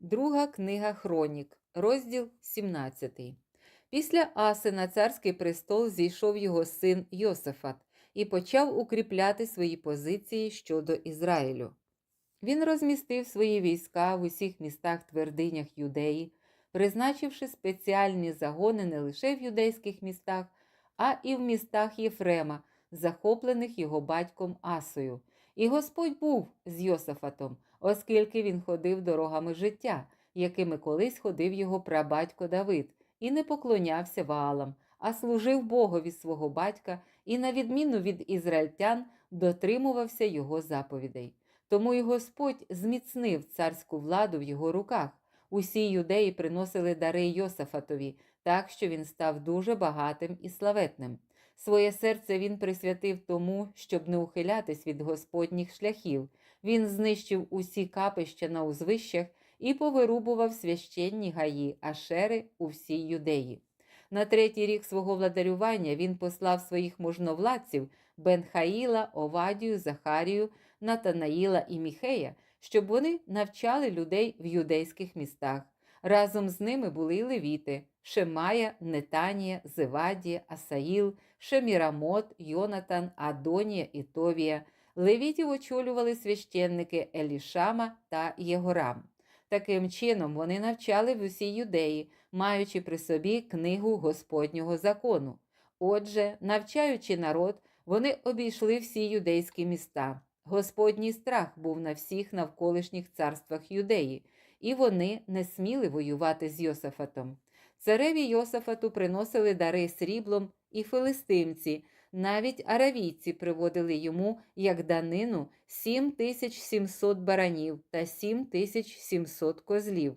Друга книга Хронік, розділ 17. Після Аси на царський престол зійшов його син Йосифат і почав укріпляти свої позиції щодо Ізраїлю. Він розмістив свої війська в усіх містах твердинях Юдеї, призначивши спеціальні загони не лише в юдейських містах, а і в містах Єфрема, захоплених його батьком Асою. І Господь був з Йосафатом, оскільки він ходив дорогами життя, якими колись ходив його прабатько Давид, і не поклонявся Ваалам, а служив Богові свого батька і, на відміну від ізраїльтян, дотримувався його заповідей. Тому й Господь зміцнив царську владу в його руках. Усі юдеї приносили дари Йосафатові, так що він став дуже багатим і славетним. Своє серце він присвятив тому, щоб не ухилятись від господніх шляхів. Він знищив усі капища на узвищах і повирубував священні гаї, ашери у всій юдеї. На третій рік свого владарювання він послав своїх можновладців Бенхаїла, Овадію, Захарію, Натанаїла і Міхея, щоб вони навчали людей в юдейських містах. Разом з ними були й левіти Шемая, Нетанія, Зевадія, Асаїл, Шемірамот, Йонатан, Адонія і Товія. Левітів очолювали священники Елішама та Єгорам. Таким чином вони навчали в усій юдеї, маючи при собі книгу Господнього закону. Отже, навчаючи народ, вони обійшли всі юдейські міста. Господній страх був на всіх навколишніх царствах юдеї, і вони не сміли воювати з Йосафатом. Цареві Йосафату приносили дари сріблом і филистимці, навіть аравійці приводили йому як данину 7700 баранів та 7700 козлів.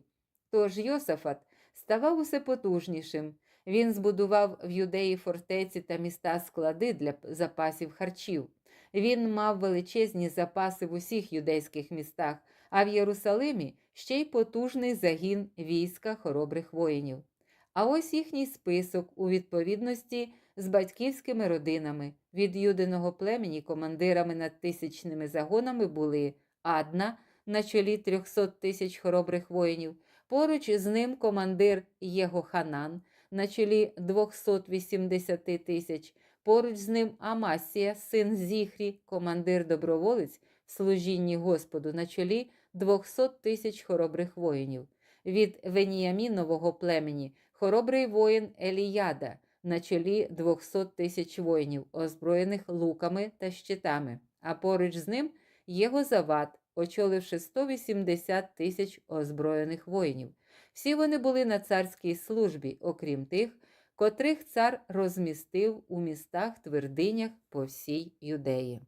Тож Йосафат ставав усе потужнішим. Він збудував в юдеї фортеці та міста склади для запасів харчів. Він мав величезні запаси в усіх юдейських містах, а в Єрусалимі ще й потужний загін війська хоробрих воїнів. А ось їхній список у відповідності з батьківськими родинами. Від юдиного племені командирами над тисячними загонами були Адна на чолі 300 тисяч хоробрих воїнів, поруч з ним командир Єгоханан на чолі 280 тисяч, поруч з ним Амасія, син Зіхрі, командир доброволець служінні Господу на чолі 200 тисяч хоробрих воїнів. Від Веніямінового племені хоробрий воїн Еліяда на чолі 200 тисяч воїнів, озброєних луками та щитами, а поруч з ним Єгозават, очоливши 180 тисяч озброєних воїнів. Всі вони були на царській службі, окрім тих, котрих цар розмістив у містах твердинях по всій юдеї.